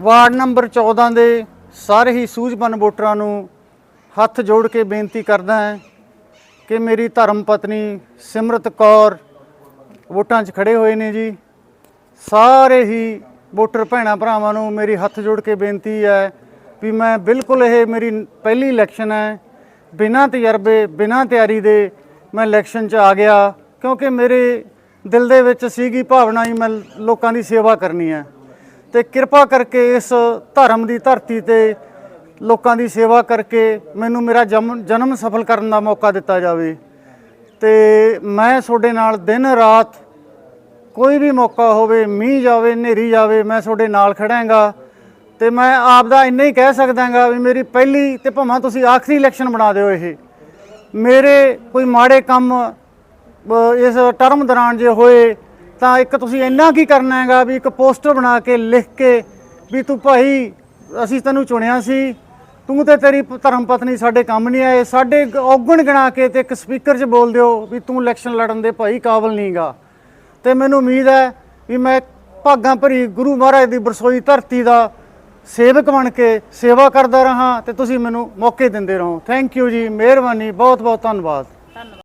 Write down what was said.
Ward number 14 ਦੇ ਸਾਰੇ ਹੀ ਸੂਝਬਨ ਵੋਟਰਾਂ ਨੂੰ ਹੱਥ ਜੋੜ ਕੇ ਬੇਨਤੀ ਕਰਦਾ ਹਾਂ ਕਿ ਮੇਰੀ ਧਰਮ ਪਤਨੀ ਸਿਮਰਤ ਕੌਰ ਵੋਟਾਂ 'ਚ ਖੜੇ ਹੋਏ ਨੇ ਜੀ। ਸਾਰੇ ਹੀ ਵੋਟਰ ਭੈਣਾਂ ਭਰਾਵਾਂ ਨੂੰ ਮੇਰੀ ਹੱਥ ਜੋੜ ਕੇ ਬੇਨਤੀ ਹੈ ਵੀ ਮੈਂ ਬਿਲਕੁਲ ਇਹ ਮੇਰੀ ਪਹਿਲੀ ਇਲੈਕਸ਼ਨ ਹੈ। ਬਿਨਾਂ ਤਜਰਬੇ, ਬਿਨਾਂ ਤਿਆਰੀ ਦੇ ਮੈਂ ਇਲੈਕਸ਼ਨ 'ਚ ਆ ਗਿਆ ਕਿਉਂਕਿ ਮੇਰੇ ਦਿਲ ਦੇ ਵਿੱਚ ਸੀਗੀ ਭਾਵਨਾ ਹੀ ਮੈਂ ਲੋਕਾਂ ਦੀ ਸੇਵਾ ਕਰਨੀ ਹੈ। ਤੇ ਕਿਰਪਾ ਕਰਕੇ ਇਸ ਧਰਮ ਦੀ ਧਰਤੀ ਤੇ ਲੋਕਾਂ ਦੀ ਸੇਵਾ ਕਰਕੇ ਮੈਨੂੰ ਮੇਰਾ ਜਮ- ਜਨਮ ਸਫਲ ਕਰਨ ਦਾ ਮੌਕਾ ਦਿੱਤਾ ਜਾਵੇ। ਤੇ ਮੈਂ ਤੁਹਾਡੇ ਨਾਲ ਦਿਨ ਰਾਤ ਕੋਈ ਵੀ ਮੌਕਾ ਹੋਵੇ, ਮੀਂਹ ਜਾਵੇ, ਹਨੇਰੀ ਜਾਵੇ, ਮੈਂ ਤੁਹਾਡੇ ਨਾਲ ਖੜਾਂਗਾ। ਤੇ ਮੈਂ ਆਪ ਦਾ ਇੰਨਾ ਹੀ ਕਹਿ ਸਕਦਾਗਾ ਵੀ ਮੇਰੀ ਪਹਿਲੀ ਤੇ ਭਾਵੇਂ ਤੁਸੀਂ ਆਖਰੀ ਇਲੈਕਸ਼ਨ ਬਣਾ ਦਿਓ ਇਹ। ਮੇਰੇ ਕੋਈ ਮਾੜੇ ਕੰਮ ਇਸ ਟਰਮ ਦੌਰਾਨ ਜੇ ਹੋਏ ਤਾਂ ਇੱਕ ਤੁਸੀਂ ਇੰਨਾ ਕੀ ਕਰਨਾ ਹੈਗਾ ਵੀ ਇੱਕ ਪੋਸਟਰ ਬਣਾ ਕੇ ਲਿਖ ਕੇ ਵੀ ਤੂੰ ਭਾਈ, ਅਸੀਂ ਤੈਨੂੰ ਚੁਣਿਆ ਸੀ, ਤੂੰ ਤੇ ਤੇਰੀ ਧਰਮ ਪਤਨੀ ਸਾਡੇ ਕੰਮ ਨਹੀਂ ਆਏ, ਸਾਡੇ ਔਗਣ ਗਿਣਾ ਕੇ ਤੇ ਇੱਕ ਸਪੀਕਰ 'ਚ ਬੋਲ ਦਿਓ ਵੀ ਤੂੰ ਇਲੈਕਸ਼ਨ ਲੜਨ ਦੇ ਭਾਈ ਕਾਬਲ ਨਹੀਂਗਾ ਤੇ ਮੈਨੂੰ ਉਮੀਦ ਹੈ ਵੀ ਮੈਂ ਭਾਗਾਂ ਭਰੀ ਗੁਰੂ ਮਹਾਰਾਜ ਦੀ ਬਰਸੋਈ ਧਰਤੀ ਦਾ ਸੇਵਕ ਬਣ ਕੇ ਸੇਵਾ ਕਰਦਾ ਰਹਾ ਤੇ ਤੁਸੀਂ ਮੈਨੂੰ ਮੌਕੇ ਦਿੰਦੇ ਰਹੋ। ਥੈਂਕ ਯੂ ਜੀ, ਮਿਹਰਬਾਨੀ ਬਹੁਤ ਬਹੁਤ ਧੰਨਵਾਦ।